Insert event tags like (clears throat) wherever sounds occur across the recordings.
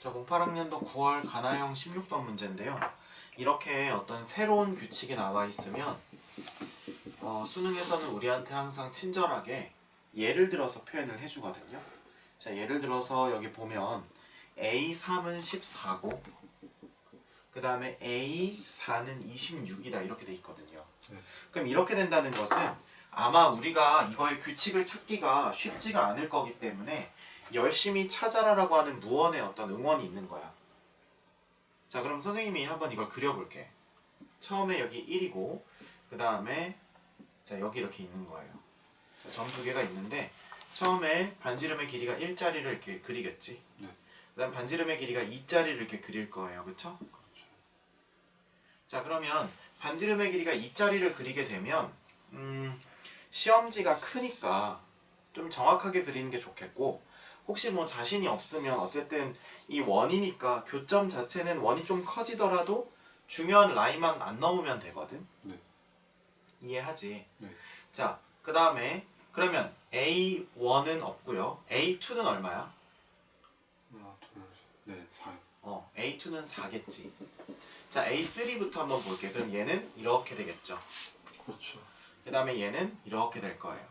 자, 08학년도 9월 가나형 16번 문제인데요. 이렇게 어떤 새로운 규칙이 나와 있으면 어, 수능에서는 우리한테 항상 친절하게 예를 들어서 표현을 해주거든요. 자, 예를 들어서 여기 보면 A3은 14고 그 다음에 A4는 26이다 이렇게 돼 있거든요. 네. 그럼 이렇게 된다는 것은 아마 우리가 이거의 규칙을 찾기가 쉽지가 않을 거기 때문에 열심히 찾아라라고 하는 무언의 어떤 응원이 있는 거야. 자, 그럼 선생님이 한번 이걸 그려볼게. 처음에 여기 1이고, 그 다음에, 자, 여기 이렇게 있는 거예요. 점두 개가 있는데, 처음에 반지름의 길이가 1짜리를 이렇게 그리겠지. 네. 그 다음 반지름의 길이가 2짜리를 이렇게 그릴 거예요. 그쵸? 그렇죠. 자, 그러면 반지름의 길이가 2짜리를 그리게 되면, 음, 시험지가 크니까 좀 정확하게 그리는 게 좋겠고, 혹시 뭐 자신이 없으면 어쨌든 이 원이니까 교점 자체는 원이 좀 커지더라도 중요한 라인만 안 넘으면 되거든. 네. 이해하지? 네. 자, 그 다음에 그러면 A1은 없고요. A2는 얼마야? 하나, 둘, 셋, 넷, 사요. 어, A2는 4겠지. 자, A3부터 한번 볼게. 그럼 얘는 이렇게 되겠죠. 그렇죠. 그 다음에 얘는 이렇게 될 거예요.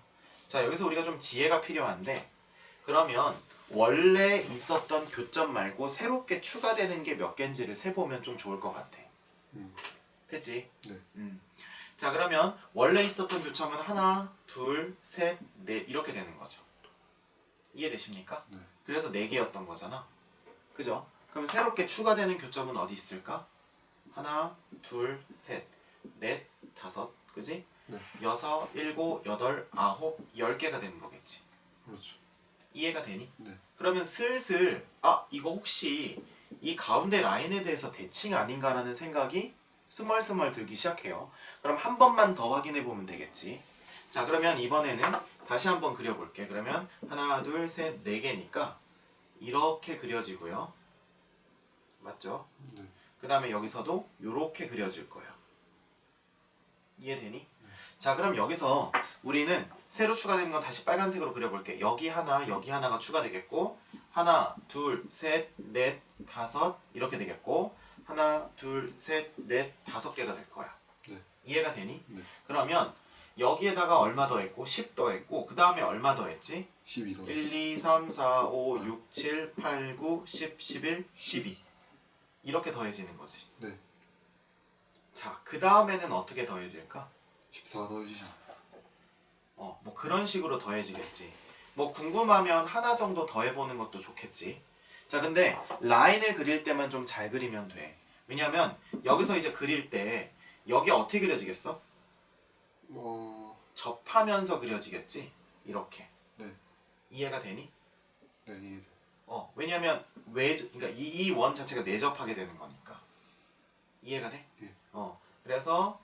자, 여기서 우리가 좀 지혜가 필요한데, 그러면 원래 있었던 교점 말고 새롭게 추가되는 게 몇 개인지를 세보면 좀 좋을 것 같아. 음. 됐지? 네. 음. 자, 그러면 원래 있었던 교점은 하나, 둘, 셋, 넷 이렇게 되는 거죠. 이해되십니까? 네. 그래서 네 개였던 거잖아. 그죠? 그럼 새롭게 추가되는 교점은 어디 있을까? 하나, 둘, 셋, 넷, 다섯, 그지? 네. 여섯, 일곱, 여덟, 아홉, 열 개가 되는 거겠지. 그렇죠. 이해가 되니? 네. 그러면 슬슬 아 이거 혹시 이 가운데 라인에 대해서 대칭 아닌가라는 생각이 스멀스멀 들기 시작해요. 그럼 한 번만 더 확인해 보면 되겠지. 자 그러면 이번에는 다시 한번 그려볼게. 그러면 하나 둘셋네 개니까 이렇게 그려지고요. 맞죠? 네. 그 다음에 여기서도 이렇게 그려질 거예요. 이해되니? 자 그럼 여기서 우리는 새로 추가된 건 다시 빨간색으로 그려볼게. 여기 하나, 여기 하나가 추가되겠고 하나, 둘, 셋, 넷, 다섯 이렇게 되겠고 하나, 둘, 셋, 넷, 다섯 개가 될 거야. 네. 이해가 되니? 네. 그러면 여기에다가 얼마 더했고 10 더했고 그 다음에 얼마 더했지? 12 더. 1, 2, 3, 4, 5, 6, 7, 8, 9, 10, 11, 12 이렇게 더해지는 거지. 네. 자, 그 다음에는 어떻게 더해질까? 14 더해지죠. 어, 뭐 그런 식으로 더해지겠지. 뭐 궁금하면 하나 정도 더해보는 것도 좋겠지. 자, 근데 라인을 그릴 때만 좀 잘 그리면 돼. 왜냐면 여기서 이제 그릴 때 여기 어떻게 그려지겠어? 어, 접하면서 그려지겠지. 이렇게. 네. 이해가 되니? 네, 이해돼. 어, 왜냐면 외 그러니까 이 원 자체가 내접하게 되는 거니까. 이해가 돼? 예. 어, 그래서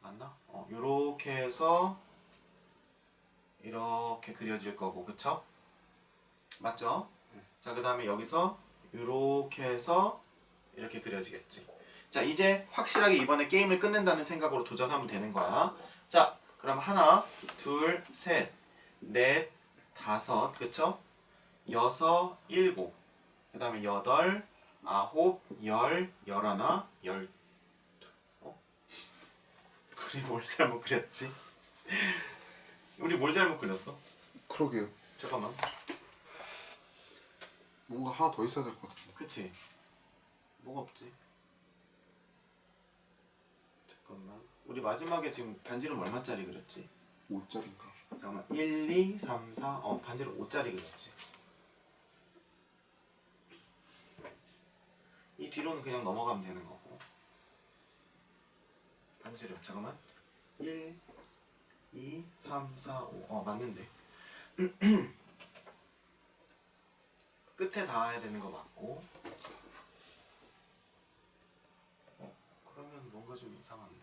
맞나? 어, 요렇게 해서 이렇게 그려질 거고, 그쵸? 맞죠? 네. 자, 그 다음에 여기서 요렇게 해서 이렇게 그려지겠지. 자, 이제 확실하게 이번에 게임을 끝낸다는 생각으로 도전하면 되는 거야. 자, 그럼 하나, 둘, 셋, 넷, 다섯, 그쵸? 여섯, 일곱, 그 다음에 여덟, 아홉, 열, 열하나, 열두. 어? 우리 뭘 잘못 그렸지? 우리 뭘 잘못 그렸어? 그러게요. 잠깐만. 뭔가 하나 더 있어야 될 것 같은데. 그치? 뭐가 없지? 잠깐만. 우리 마지막에 지금 반지름 얼마짜리 그렸지? 5짜리인가? 잠깐만. 1, 2, 3, 4. 어, 반지름 5짜리 그렸지. 이 뒤로는 그냥 넘어가면 되는 거고. 반지름. 잠깐만. 1, 2, 3, 4, 5. 어, 맞는데. (clears throat) 끝에 닿아야 되는 거 맞고. 어, 그러면 뭔가 좀 이상한데?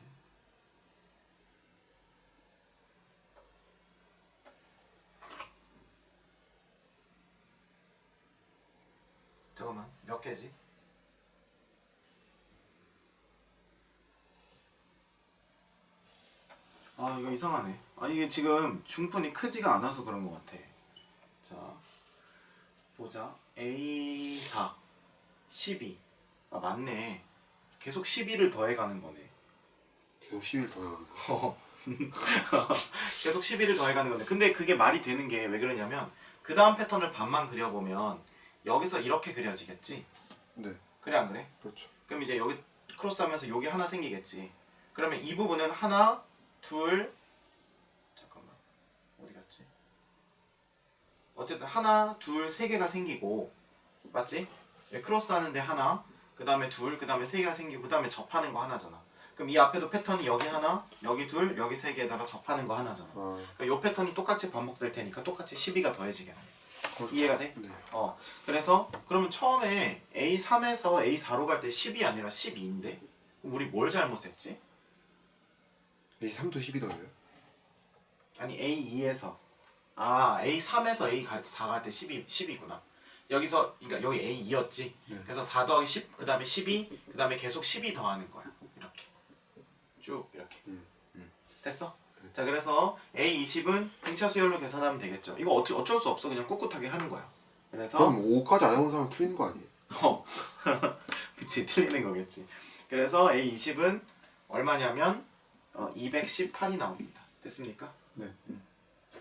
잠깐만, 몇 개지? 아, 이거 이상하네. 아, 이게 지금 중푼이 크지가 않아서 그런 것 같아. 자, 보자. A4. 12. 아 맞네. 계속 12를 더해가는 거네. 계속 10일 더 해가는 거. (laughs) 계속 11을 더해가는 건데 근데 그게 말이 되는 게 왜 그러냐면 그 다음 패턴을 반만 그려보면 여기서 이렇게 그려지겠지 네, 그래 안 그래? 그렇죠. 그럼 이제 여기 크로스하면서 여기 하나 생기겠지 그러면 이 부분은 하나 둘 잠깐만 어디 갔지? 어쨌든 하나 둘 세 개가 생기고 맞지? 여기 크로스 하는데 하나 그 다음에 둘 그 다음에 세 개가 생기고 그 다음에 접하는 거 하나잖아 그럼 이 앞에도 패턴이 여기 하나 여기 둘 여기 세 개에다가 접하는 거 하나잖아 아, 그러니까 요 패턴이 똑같이 반복될 테니까 똑같이 12가 더해지게. 그렇죠. 이해가 돼? 네. 어. 그래서 그러면 처음에 A3에서 A4로 갈 때 10이 아니라 12인데 우리 뭘 잘못했지? A 3도 10이 더해요? 아니 A2에서 아 A3에서 A4 갈 때 10이 10이구나. 여기서 그러니까 여기 A2였지. 네. 그래서 4 더하기 10 그 다음에 12 그 다음에 계속 10이 더하는 거야. 이렇게 쭉 이렇게. 음. 음. 됐어? 네. 자 그래서 A20은 등차 수열로 계산하면 되겠죠. 이거 어쩔 어쩔 수 없어 그냥 꿋꿋하게 하는 거야. 그래서 그럼 5까지 안 해본 사람 틀리는 거 아니에요? (laughs) 어 그치 틀리는 거겠지. 그래서 A20은 얼마냐면 어, 218이 나옵니다. 됐습니까? 네. 음.